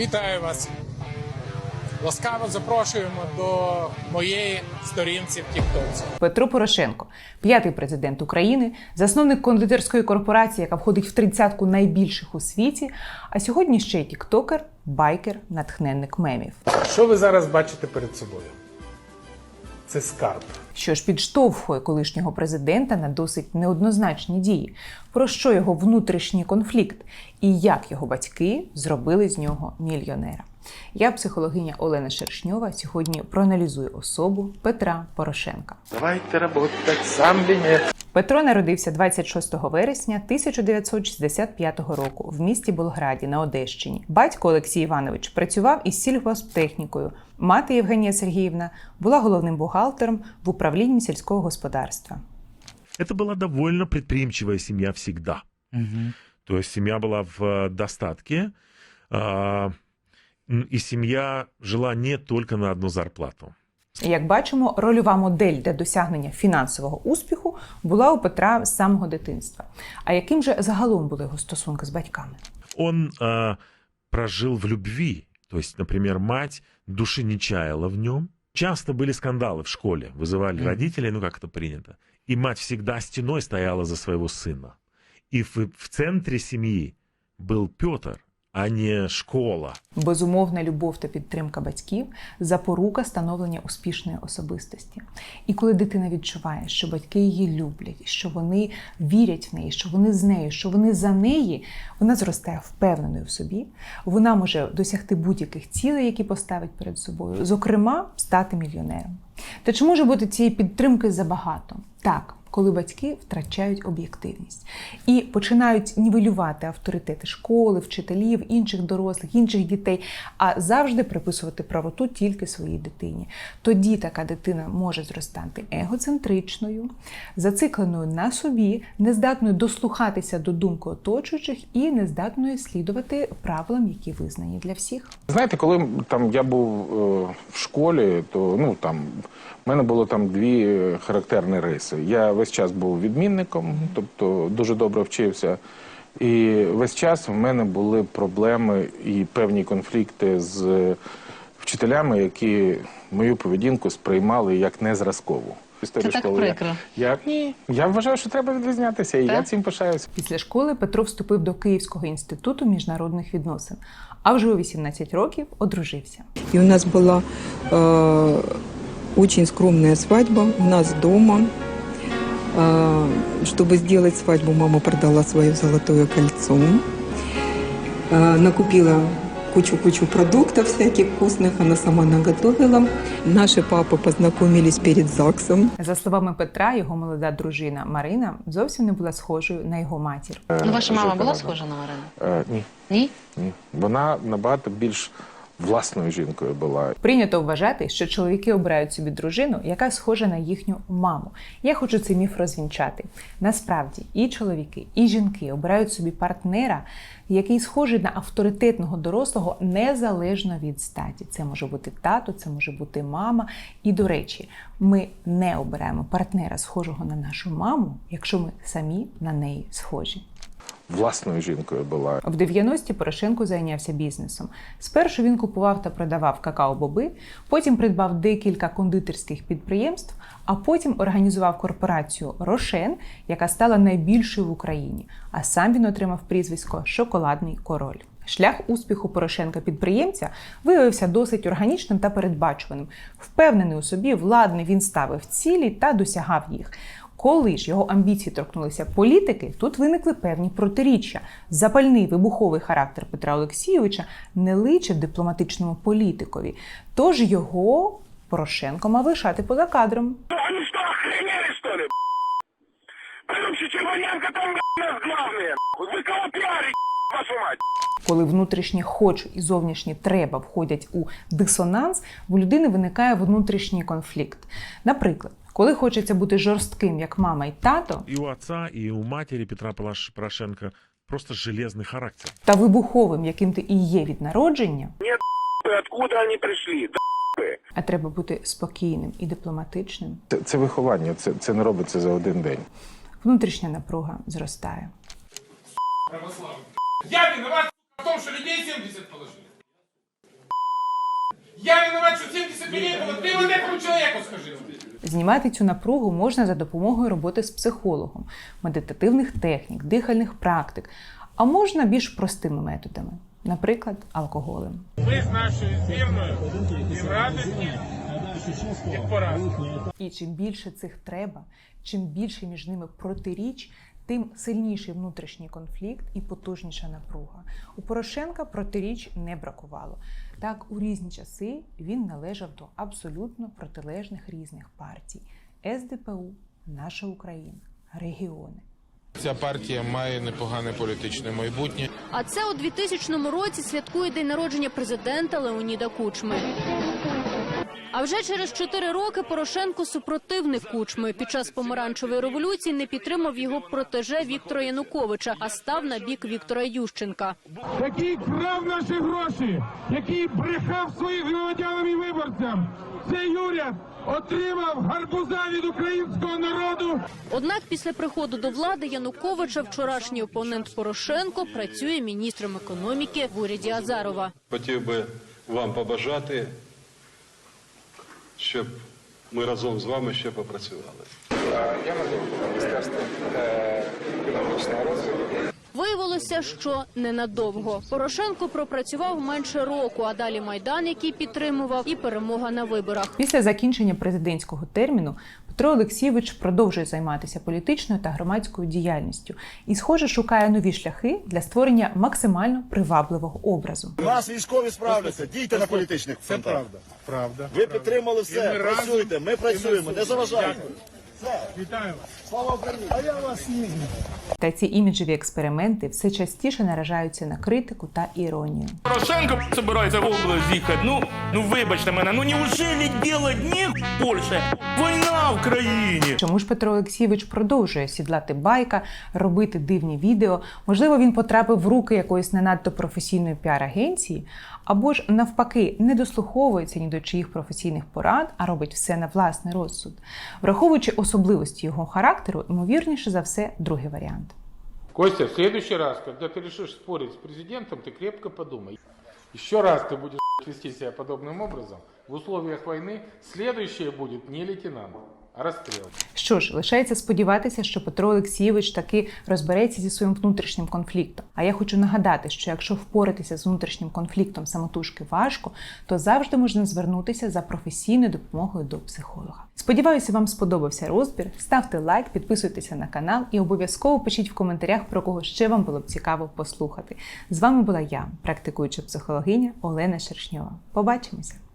Вітаю вас! Ласкаво запрошуємо до моєї сторінці в Тіктоці. Петро Порошенко, п'ятий президент України, засновник кондитерської корпорації, яка входить в тридцятку найбільших у світі. А сьогодні ще й тіктокер, байкер, натхненник мемів. Що ви зараз бачите перед собою? Це скарб. що ж підштовхує колишнього президента на досить неоднозначні дії, про що його внутрішній конфлікт і як його батьки зробили з нього мільйонера. Я, психологиня Олена Шершньова, сьогодні проаналізую особу Петра Порошенка. Давайте работать сам мене. Петро народився 26 вересня 1965 року в місті Болграді на Одещині. Батько Олексій Іванович працював із сільгосптехнікою. Мати Євгенія Сергіївна була головним бухгалтером в управлінні сільського господарства. Это была довольно предприимчивая семья всегда. То есть семья была в э, достатке, а, м, и семья жила не только на одну зарплату. Як бачимо, рольова модель для досягнення фінансового успіху була у Петра з самого дитинства. А яким же загалом були його стосунки з батьками? Он а, прожил в любви. То есть, например, мать души не чаяла в нем. Часто были скандалы в школе, вызывали Мгм. родителей, ну как это принято. И мать всегда стеной стояла за своего сына. И в, в центре семьи был Петр, а не школа. Безумовна любов та підтримка батьків запорука становлення успішної особистості. І коли дитина відчуває, що батьки її люблять, що вони вірять в неї, що вони з нею, що вони за неї, вона зростає впевненою в собі. Вона може досягти будь-яких цілей, які поставить перед собою, зокрема, стати мільйонером. Та чи може бути цієї підтримки забагато? Так. Коли батьки втрачають об'єктивність і починають нівелювати авторитети школи, вчителів, інших дорослих, інших дітей, а завжди приписувати правоту тільки своїй дитині. Тоді така дитина може зростати егоцентричною, зацикленою на собі, нездатною дослухатися до думки оточуючих і нездатною слідувати правилам, які визнані для всіх. Знаєте, коли там я був е, в школі, то ну там в мене було там дві е, характерні риси. Я весь час був відмінником, тобто дуже добре вчився. І весь час в мене були проблеми і певні конфлікти з е, вчителями, які мою поведінку сприймали як незразкову. Історію Це так школи прикро. Я, ні, я вважаю, що треба відрізнятися, і я цим пишаюся. Після школи Петро вступив до Київського інституту міжнародних відносин, а вже у 18 років одружився. И у нас была э, очень скромная свадьба у нас дома. Э, чтобы сделать свадьбу, мама продала свое золотое кольцо. Э, накупила кучу-кучу продуктов всяких вкусных, она сама наготовила. Наши папы познакомились перед ЗАГСом. За словами Петра, його молода дружина Марина зовсім не була схожою на його матір. Ну, ваша мама Жити була разом. схожа на Марину? Е, ні. Ні? Ні. Вона набагато більш власною жінкою була. Прийнято вважати, що чоловіки обирають собі дружину, яка схожа на їхню маму. Я хочу цей міф розвінчати. Насправді, і чоловіки, і жінки обирають собі партнера, який схожий на авторитетного дорослого незалежно від статі. Це може бути тато, це може бути мама. І до речі, ми не обираємо партнера, схожого на нашу маму, якщо ми самі на неї схожі. Власною жінкою була. В 90-ті Порошенко зайнявся бізнесом. Спершу він купував та продавав какао-боби, потім придбав декілька кондитерських підприємств, а потім організував корпорацію Рошен, яка стала найбільшою в Україні. А сам він отримав прізвисько Шоколадний король. Шлях успіху Порошенка підприємця виявився досить органічним та передбачуваним. Впевнений у собі, владний він ставив цілі та досягав їх. Коли ж його амбіції торкнулися політики, тут виникли певні протиріччя. Запальний вибуховий характер Петра Олексійовича не личив дипломатичному політикові, тож його Порошенко мав лишати поза кадром. Они что, охренели, что ли? Прям Чечеваненко там нас главные. Вы кого пиарите, вашу мать? Коли внутрішнє хочу і зовнішнє треба входять у дисонанс, в людини виникає внутрішній конфлікт. Наприклад, коли хочеться бути жорстким, як мама і тато, И у отца, и у матери Петра Полаш- Порошенко просто железный характер. та вибуховим, яким ти і є від народження, Откуда они пришли? Да вы. а треба бути спокійним і дипломатичним, Це, це виховання, це, це не робиться за один день. внутрішня напруга зростає. Я виноват в том, что людей 70 положили. Я виноват, что 70 лет было. Ты вот этому человеку скажи. Знімати цю напругу можна за допомогою роботи з психологом, медитативних технік, дихальних практик, а можна більш простими методами, наприклад, алкоголем. Мы с нашей зверною и радости, и поразу. І чим більше цих треба, чим більше між ними протиріч, тим сильніший внутрішній конфлікт і потужніша напруга. У Порошенка протиріч не бракувало. Так, у різні часи він належав до абсолютно протилежних різних партій: СДПУ, Наша Україна, регіони. Ця партія має непогане політичне майбутнє. А це у 2000 році святкує день народження президента Леоніда Кучми. А вже через чотири роки Порошенко супротивник Кучми. Під час помаранчевої революції не підтримав його протеже Віктора Януковича, а став на бік Віктора Ющенка. Який крав наші гроші, який брехав своїм громадянам і виборцям. Цей уряд отримав гарбуза від українського народу. Однак після приходу до влади Януковича вчорашній опонент Порошенко працює міністром економіки в уряді Азарова. Хотів би вам побажати, щоб ми разом з вами ще попрацювали. Я надаю Міністерство економічного розвитку. Виявилося, що ненадовго. Порошенко пропрацював менше року, а далі майдан, який підтримував, і перемога на виборах. Після закінчення президентського терміну Петро Олексійович продовжує займатися політичною та громадською діяльністю і, схоже, шукає нові шляхи для створення максимально привабливого образу. У нас військові справляться, дійте на політичних фронтах. Правда. Правда. Ви підтримали все, працюйте, ми працюємо, не заважайте. Вітаю. Слава Україні! А я вас не Та ці іміджеві експерименти все частіше наражаються на критику та іронію. Порошенко собирается в область їхати. Ну, ну вибачте мене, ну неужели делать не більше? Війна в країні. Чому ж Петро Олексійович продовжує сідлати байка, робити дивні відео? Можливо, він потрапив в руки якоїсь не надто професійної піар-агенції, або ж навпаки не дослуховується ні до чиїх професійних порад, а робить все на власний розсуд. Враховуючи особливості його характеру, ймовірніше за все, другий варіант. Костя, в следующий раз, когда ты решишь спорить с президентом, ты крепко подумай. Еще раз ты будешь вести себя подобным образом, в условиях войны следующее будет не лейтенант, а расстрел. Що ж, лишається сподіватися, що Петро Олексійович таки розбереться зі своїм внутрішнім конфліктом. А я хочу нагадати, що якщо впоратися з внутрішнім конфліктом самотужки важко, то завжди можна звернутися за професійною допомогою до психолога. Сподіваюся, вам сподобався розбір. Ставте лайк, підписуйтеся на канал і обов'язково пишіть в коментарях, про кого ще вам було б цікаво послухати. З вами була я, практикуюча психологиня Олена Шершньова. Побачимося!